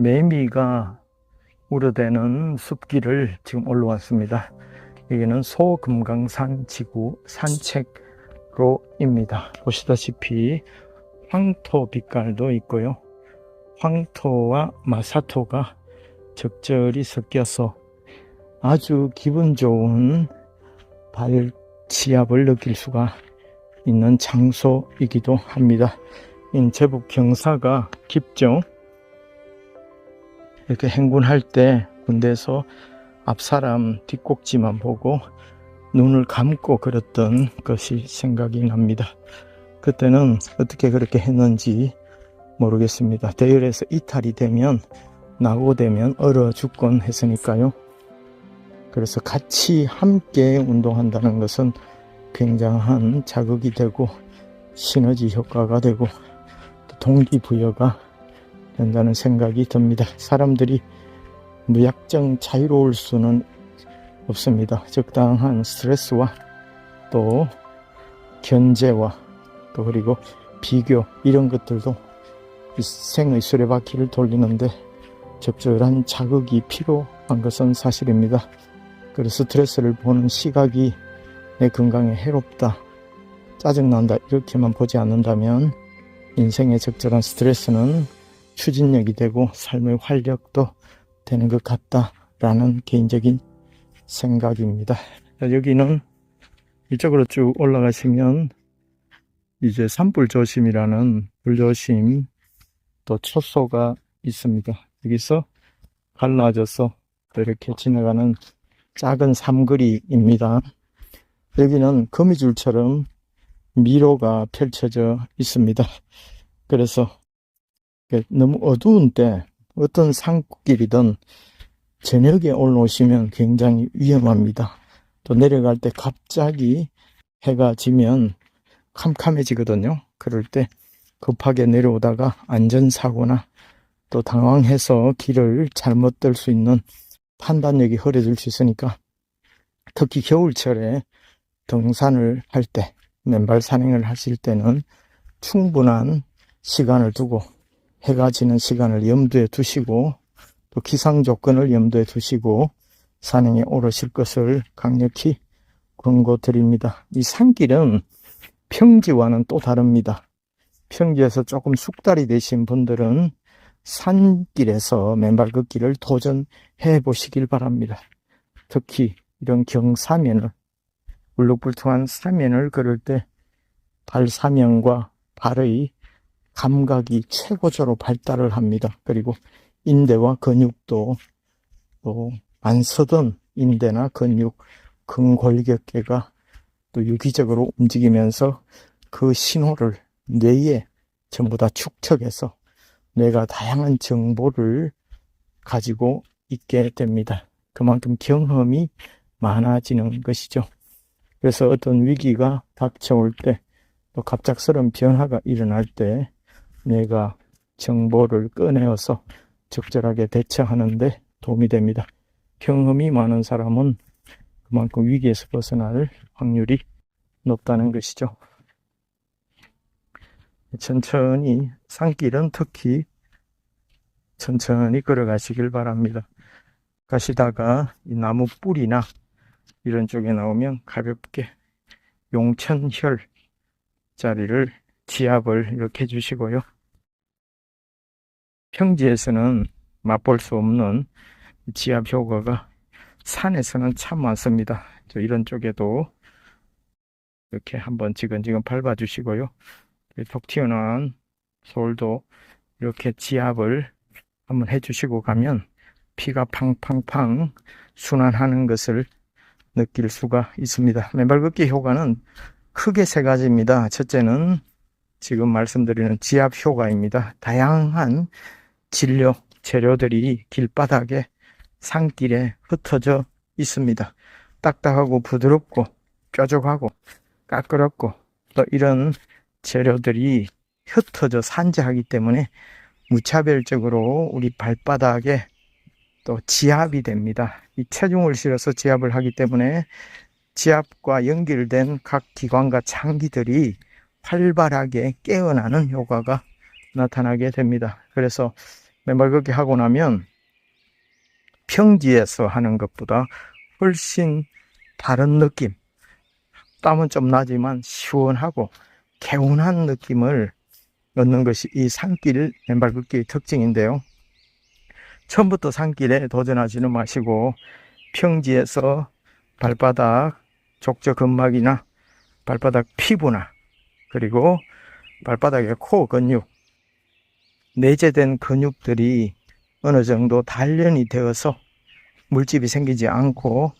매미가 우려대는 숲길을 지금 올라왔습니다. 여기는 소금강산 지구 산책로입니다. 보시다시피 황토 빛깔도 있고요. 황토와 마사토가 적절히 섞여서 아주 기분 좋은 발 지압을 느낄 수가 있는 장소이기도 합니다. 인 제법 경사가 깊죠. 이렇게 행군할 때 군대에서 앞사람 뒷꼭지만 보고 눈을 감고 걸었던 것이 생각이 납니다. 그때는 어떻게 그렇게 했는지 모르겠습니다. 대열에서 이탈이 되면 낙오되면 얼어 죽곤 했으니까요. 그래서 같이 함께 운동한다는 것은 굉장한 자극이 되고 시너지 효과가 되고 또 동기부여가 된다는 생각이 듭니다. 사람들이 무약정 자유로울 수는 없습니다. 적당한 스트레스와 또 견제와 또 그리고 비교 이런 것들도 이 생의 수레바퀴를 돌리는데 적절한 자극이 필요한 것은 사실입니다. 그래서 스트레스를 보는 시각이 내 건강에 해롭다, 짜증난다 이렇게만 보지 않는다면 인생의 적절한 스트레스는 추진력이 되고 삶의 활력도 되는 것 같다라는 개인적인 생각입니다. 자, 여기는 이쪽으로 쭉 올라가시면 이제 산불조심이라는 불조심 또 초소가 있습니다. 여기서 갈라져서 또 이렇게 지나가는 작은 삼거리입니다. 여기는 거미줄처럼 미로가 펼쳐져 있습니다. 그래서 너무 어두운 때 어떤 산길이든 저녁에 올라오시면 굉장히 위험합니다. 또 내려갈 때 갑자기 해가 지면 캄캄해지거든요. 그럴 때 급하게 내려오다가 안전사고나 또 당황해서 길을 잘못 들 수 있는 판단력이 흐려질 수 있으니까 특히 겨울철에 등산을 할 때, 맨발 산행을 하실 때는 충분한 시간을 두고 해가 지는 시간을 염두에 두시고 또 기상 조건을 염두에 두시고 산행에 오르실 것을 강력히 권고드립니다. 이 산길은 평지와는 또 다릅니다. 평지에서 조금 숙달이 되신 분들은 산길에서 맨발 걷기를 도전해 보시길 바랍니다. 특히 이런 경사면을 울룩불퉁한 사면을 걸을 때 발 사면과 발의 감각이 최고조로 발달을 합니다. 그리고 인대와 근육도 또 안 서던 인대나 근육, 근골격계가 또 유기적으로 움직이면서 그 신호를 뇌에 전부 다 축적해서 뇌가 다양한 정보를 가지고 있게 됩니다. 그만큼 경험이 많아지는 것이죠. 그래서 어떤 위기가 닥쳐올 때, 또 갑작스러운 변화가 일어날 때, 내가 정보를 꺼내어서 적절하게 대처하는데 도움이 됩니다. 경험이 많은 사람은 그만큼 위기에서 벗어날 확률이 높다는 것이죠. 천천히 산길은 특히 천천히 걸어가시길 바랍니다. 가시다가 이 나무 뿌리나 이런 쪽에 나오면 가볍게 용천혈 자리를 지압을 이렇게 해주시고요. 평지에서는 맛볼 수 없는 지압 효과가 산에서는 참 많습니다. 이런 쪽에도 이렇게 한번 지근지근 밟아주시고요. 톡 튀어나온 솔도 이렇게 지압을 한번 해주시고 가면 피가 팡팡팡 순환하는 것을 느낄 수가 있습니다. 맨발 걷기 효과는 크게 세 가지입니다. 첫째는 지금 말씀드리는 지압 효과입니다. 다양한 진료 재료들이 길바닥에 산길에 흩어져 있습니다. 딱딱하고 부드럽고 뾰족하고 까끌었고 또 이런 재료들이 흩어져 산재하기 때문에 무차별적으로 우리 발바닥에 또 지압이 됩니다. 이 체중을 실어서 지압을 하기 때문에 지압과 연결된 각 기관과 장기들이 활발하게 깨어나는 효과가 나타나게 됩니다. 그래서 맨발 걷기 하고 나면 평지에서 하는 것보다 훨씬 다른 느낌. 땀은 좀 나지만 시원하고 개운한 느낌을 얻는 것이 이 산길 맨발 걷기의 특징인데요. 처음부터 산길에 도전하지는 마시고 평지에서 발바닥 족저 근막이나 발바닥 피부나 그리고 발바닥의 코 근육 내재된 근육들이 어느 정도 단련이 되어서 물집이 생기지 않고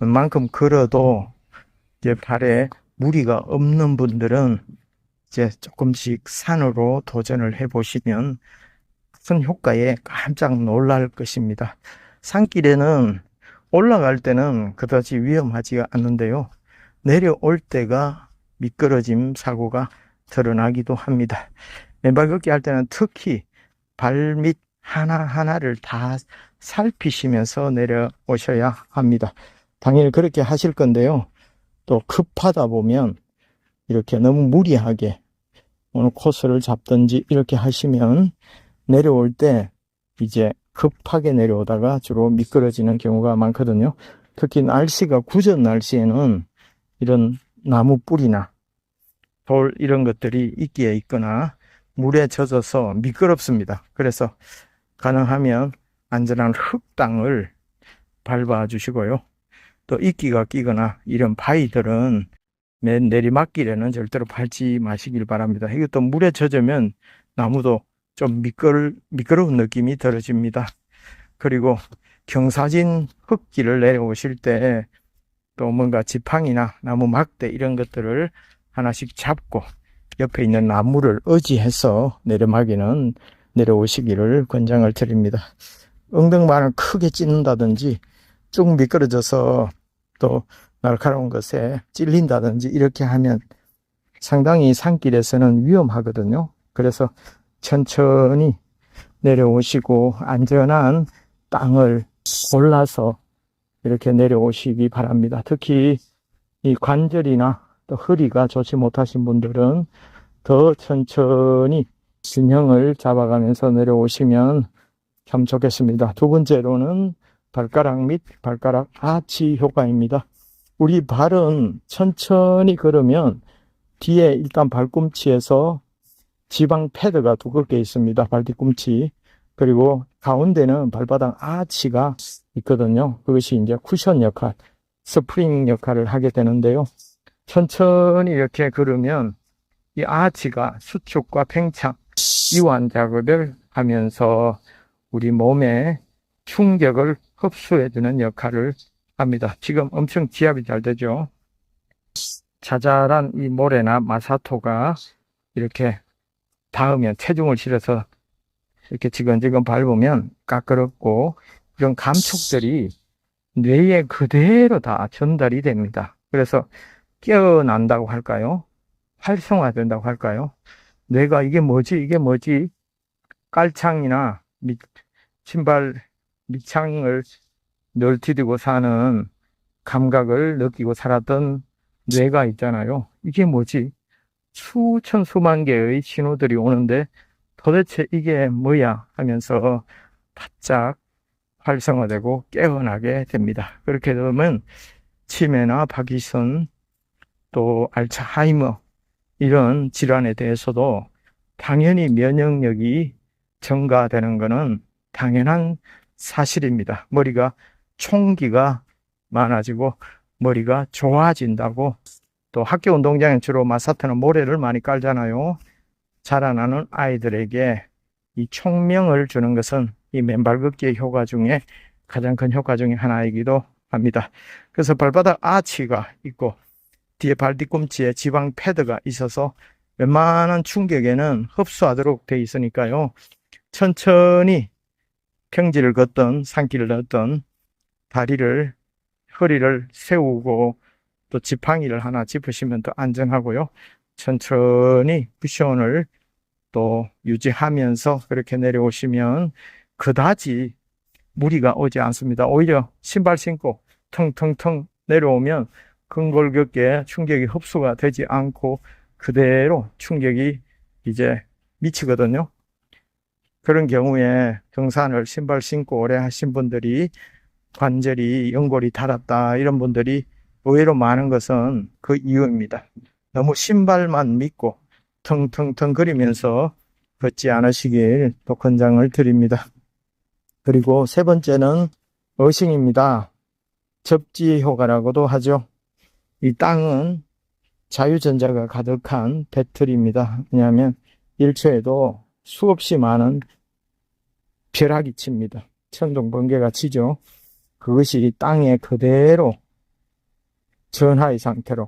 웬만큼 걸어도 이제 발에 무리가 없는 분들은 이제 조금씩 산으로 도전을 해 보시면 큰 효과에 깜짝 놀랄 것입니다. 산길에는 올라갈 때는 그다지 위험하지 않는데요. 내려올 때가 미끄러짐 사고가 드러나기도 합니다. 맨발 걷기 할 때는 특히 발밑 하나하나를 다 살피시면서 내려오셔야 합니다. 당연히 그렇게 하실 건데요. 또 급하다 보면 이렇게 너무 무리하게 어느 코스를 잡든지 이렇게 하시면 내려올 때 이제 급하게 내려오다가 주로 미끄러지는 경우가 많거든요. 특히 날씨가 구전 날씨에는 이런 나무 뿌리나 돌 이런 것들이 있기에 있거나 물에 젖어서 미끄럽습니다. 그래서 가능하면 안전한 흙땅을 밟아 주시고요. 또 이끼가 끼거나 이런 바위들은 맨 내리막길에는 절대로 밟지 마시길 바랍니다. 이것도 물에 젖으면 나무도 좀 미끄러, 미끄러운 느낌이 들어집니다. 그리고 경사진 흙길을 내려오실 때 또 뭔가 지팡이나 나무 막대 이런 것들을 하나씩 잡고 옆에 있는 나무를 의지해서 내려막이는 내려오시기를 권장을 드립니다. 엉덩방을 크게 찢는다든지 쭉 미끄러져서 또 날카로운 것에 찔린다든지 이렇게 하면 상당히 산길에서는 위험하거든요. 그래서 천천히 내려오시고 안전한 땅을 골라서 이렇게 내려오시기 바랍니다. 특히 이 관절이나 또 허리가 좋지 못하신 분들은 더 천천히 균형을 잡아가면서 내려오시면 참 좋겠습니다. 두 번째로는 발가락 및 발가락 아치 효과입니다. 우리 발은 천천히 걸으면 뒤에 일단 발꿈치에서 지방 패드가 두껍게 있습니다. 발 뒤꿈치. 그리고 가운데는 발바닥 아치가 있거든요. 그것이 이제 쿠션 역할, 스프링 역할을 하게 되는데요. 천천히 이렇게 걸으면 이 아치가 수축과 팽창, 이완 작업을 하면서 우리 몸에 충격을 흡수해주는 역할을 합니다. 지금 엄청 지압이 잘 되죠. 자잘한 이 모래나 마사토가 이렇게 닿으면 체중을 실어서 이렇게 지근지근 밟으면 까끄럽고 이런 감촉들이 뇌에 그대로 다 전달이 됩니다. 그래서 깨어난다고 할까요? 활성화된다고 할까요? 뇌가 이게 뭐지? 이게 뭐지? 깔창이나 밑, 신발 밑창을 늘 디디고 사는 감각을 느끼고 살았던 뇌가 있잖아요. 이게 뭐지? 수천 수만 개의 신호들이 오는데 도대체 이게 뭐야 하면서 바짝 활성화되고 깨어나게 됩니다. 그렇게 되면 치매나 파기선 또 알츠하이머 이런 질환에 대해서도 당연히 면역력이 증가되는 것은 당연한 사실입니다. 머리가 총기가 많아지고 머리가 좋아진다고 또 학교 운동장에 주로 마사토는 모래를 많이 깔잖아요. 자라나는 아이들에게 이 총명을 주는 것은 이 맨발 걷기의 효과 중에 가장 큰 효과 중에 하나이기도 합니다. 그래서 발바닥 아치가 있고 뒤에 발 뒤꿈치에 지방 패드가 있어서 웬만한 충격에는 흡수하도록 돼 있으니까요. 천천히 평지를 걷던 산길을 걷던 다리를 허리를 세우고 또 지팡이를 하나 짚으시면 더 안전하고요. 천천히 쿠션을 또 유지하면서 그렇게 내려오시면 그다지 무리가 오지 않습니다. 오히려 신발 신고 텅텅텅 내려오면 근골격계 충격이 흡수가 되지 않고 그대로 충격이 이제 미치거든요. 그런 경우에 등산을 신발 신고 오래 하신 분들이 관절이 연골이 닳았다 이런 분들이 의외로 많은 것은 그 이유입니다. 너무 신발만 믿고 텅텅텅 거리면서 걷지 않으시길 또 권장을 드립니다. 그리고 세 번째는 어싱입니다. 접지 효과라고도 하죠. 이 땅은 자유전자가 가득한 배틀입니다. 왜냐하면 일초에도 수없이 많은 벼락이 칩니다. 천둥 번개가 치죠. 그것이 땅에 그대로 전하의 상태로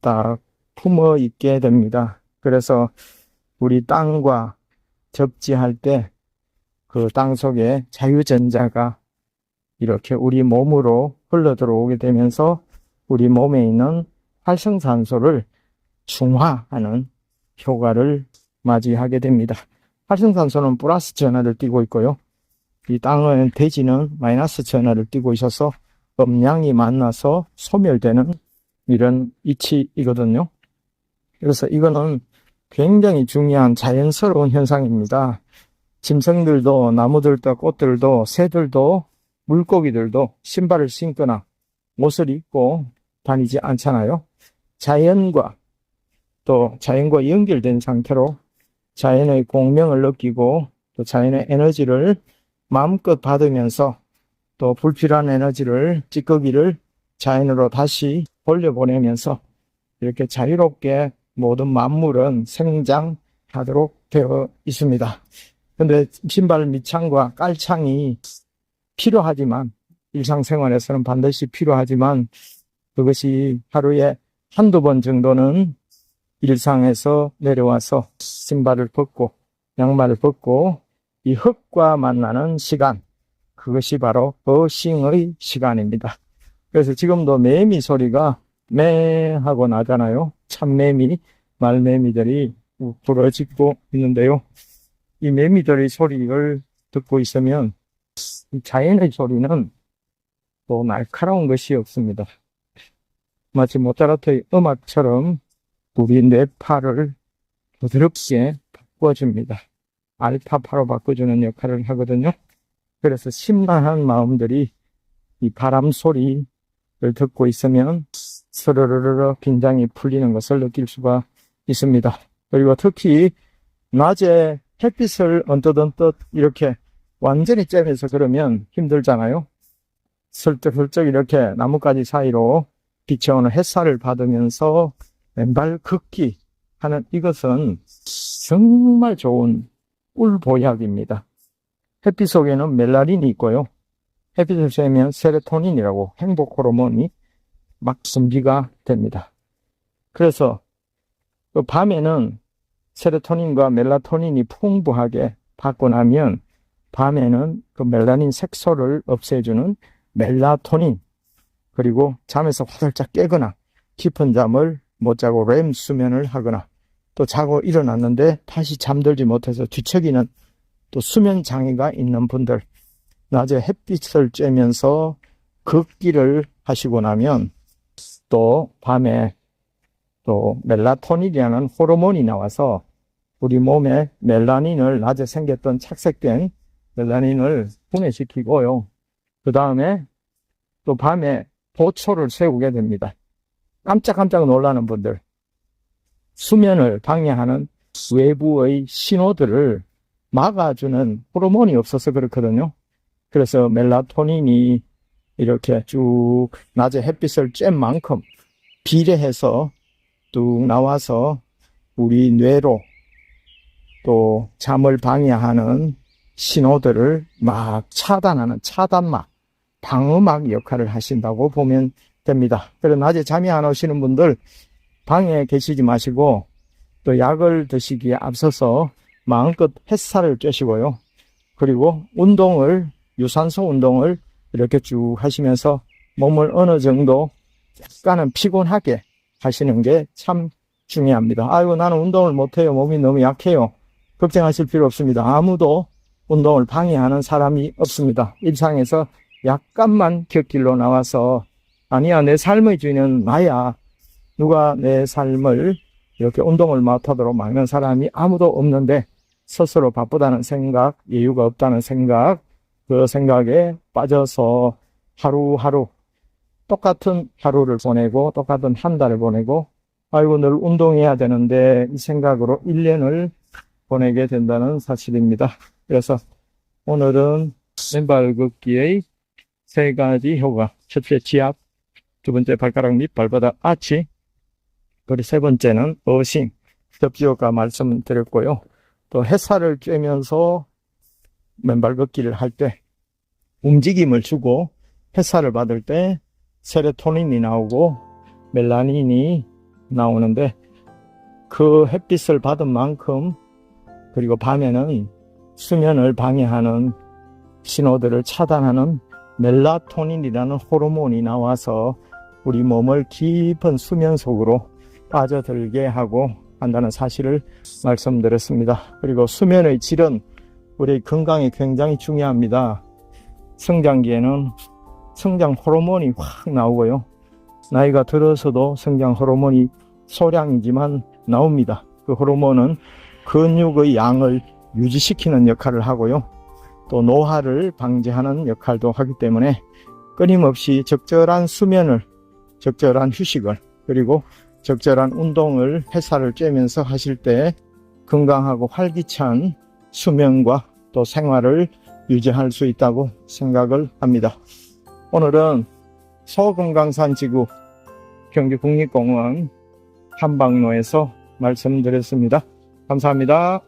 딱 품어 있게 됩니다. 그래서 우리 땅과 접지할 때 그 땅 속에 자유전자가 이렇게 우리 몸으로 흘러 들어오게 되면서 우리 몸에 있는 활성산소를 중화하는 효과를 맞이하게 됩니다. 활성산소는 플러스 전하를 띠고 있고요. 이 땅은 대지는 마이너스 전하를 띠고 있어서 음양이 만나서 소멸되는 이런 이치이거든요. 그래서 이거는 굉장히 중요한 자연스러운 현상입니다. 짐승들도 나무들도 꽃들도 새들도 물고기들도 신발을 신거나 옷을 입고 다니지 않잖아요. 자연과 또 자연과 연결된 상태로 자연의 공명을 느끼고 또 자연의 에너지를 마음껏 받으면서 또 불필요한 에너지를 찌꺼기를 자연으로 다시 돌려보내면서 이렇게 자유롭게 모든 만물은 생장하도록 되어 있습니다. 근데 신발 밑창과 깔창이 필요하지만 일상생활에서는 반드시 필요하지만 그것이 하루에 한두 번 정도는 일상에서 내려와서 신발을 벗고 양말을 벗고 이 흙과 만나는 시간 그것이 바로 어싱의 시간입니다. 그래서 지금도 매미 소리가 매 하고 나잖아요. 참매미, 말매미들이 부러지고 있는데요. 이 매미들의 소리를 듣고 있으면 이 자연의 소리는 또 날카로운 것이 없습니다. 마치 모차르트의 음악처럼 우리 뇌파를 부드럽게 바꿔줍니다. 알파파로 바꿔주는 역할을 하거든요. 그래서 심란한 마음들이 이 바람 소리를 듣고 있으면 스르르르 긴장이 풀리는 것을 느낄 수가 있습니다. 그리고 특히 낮에 햇빛을 언뜻 언뜻 이렇게 완전히 쬐면서 그러면 힘들잖아요. 슬쩍슬쩍 이렇게 나뭇가지 사이로 비춰오는 햇살을 받으면서 맨발 걷기 하는 이것은 정말 좋은 꿀보약입니다. 햇빛 속에는 멜라닌이 있고요. 햇빛을 쐬면 세로토닌이라고 행복 호르몬이 막 분비가 됩니다. 그래서 그 밤에는 세로토닌과 멜라토닌이 풍부하게 받고 나면 밤에는 그 멜라닌 색소를 없애주는 멜라토닌 그리고 잠에서 화들짝 깨거나 깊은 잠을 못 자고 렘 수면을 하거나 또 자고 일어났는데 다시 잠들지 못해서 뒤척이는 또 수면 장애가 있는 분들 낮에 햇빛을 쬐면서 걷기를 하시고 나면 또 밤에 또 멜라토닌이라는 호르몬이 나와서 우리 몸에 멜라닌을 낮에 생겼던 착색된 멜라닌을 분해시키고요. 그 다음에 또 밤에 보초를 세우게 됩니다. 깜짝깜짝 놀라는 분들, 수면을 방해하는 외부의 신호들을 막아주는 호르몬이 없어서 그렇거든요. 그래서 멜라토닌이 이렇게 쭉 낮에 햇빛을 쬐 만큼 비례해서 뚝 나와서 우리 뇌로 또 잠을 방해하는 신호들을 막 차단하는 차단막, 방어막 역할을 하신다고 보면 됩니다. 그래서 낮에 잠이 안 오시는 분들 방에 계시지 마시고 또 약을 드시기에 앞서서 마음껏 햇살을 쬐시고요. 그리고 운동을, 유산소 운동을 이렇게 쭉 하시면서 몸을 어느 정도 약간은 피곤하게 하시는 게 참 중요합니다. 아이고, 나는 운동을 못해요. 몸이 너무 약해요. 걱정하실 필요 없습니다. 아무도 운동을 방해하는 사람이 없습니다. 일상에서 약간만 곁길로 나와서 아니야, 내 삶의 주인은 나야. 누가 내 삶을 이렇게 운동을 못하도록 막는 사람이 아무도 없는데 스스로 바쁘다는 생각, 여유가 없다는 생각, 그 생각에 빠져서 하루하루 똑같은 하루를 보내고 똑같은 한 달을 보내고 아이고 늘 운동해야 되는데 이 생각으로 1년을 보내게 된다는 사실입니다. 그래서 오늘은 맨발 걷기의 세 가지 효과. 첫째 지압, 두 번째 발가락 밑 발바닥 아치, 그리고 세 번째는 어싱, 접지효과 말씀드렸고요. 또 햇살을 쬐면서 맨발 걷기를 할 때 움직임을 주고 햇살을 받을 때 세로토닌이 나오고 멜라닌이 나오는데 그 햇빛을 받은 만큼 그리고 밤에는 수면을 방해하는 신호들을 차단하는 멜라토닌이라는 호르몬이 나와서 우리 몸을 깊은 수면 속으로 빠져들게 하고 한다는 사실을 말씀드렸습니다. 그리고 수면의 질은 우리 건강에 굉장히 중요합니다. 성장기에는 성장 호르몬이 확 나오고요. 나이가 들어서도 성장 호르몬이 소량이지만 나옵니다. 그 호르몬은 근육의 양을 유지시키는 역할을 하고요. 또 노화를 방지하는 역할도 하기 때문에 끊임없이 적절한 수면을, 적절한 휴식을, 그리고 적절한 운동을 햇살을 쬐면서 하실 때 건강하고 활기찬 수면과 또 생활을 유지할 수 있다고 생각을 합니다. 오늘은 소금강산 지구 경주국립공원 한방로에서 말씀드렸습니다. 감사합니다.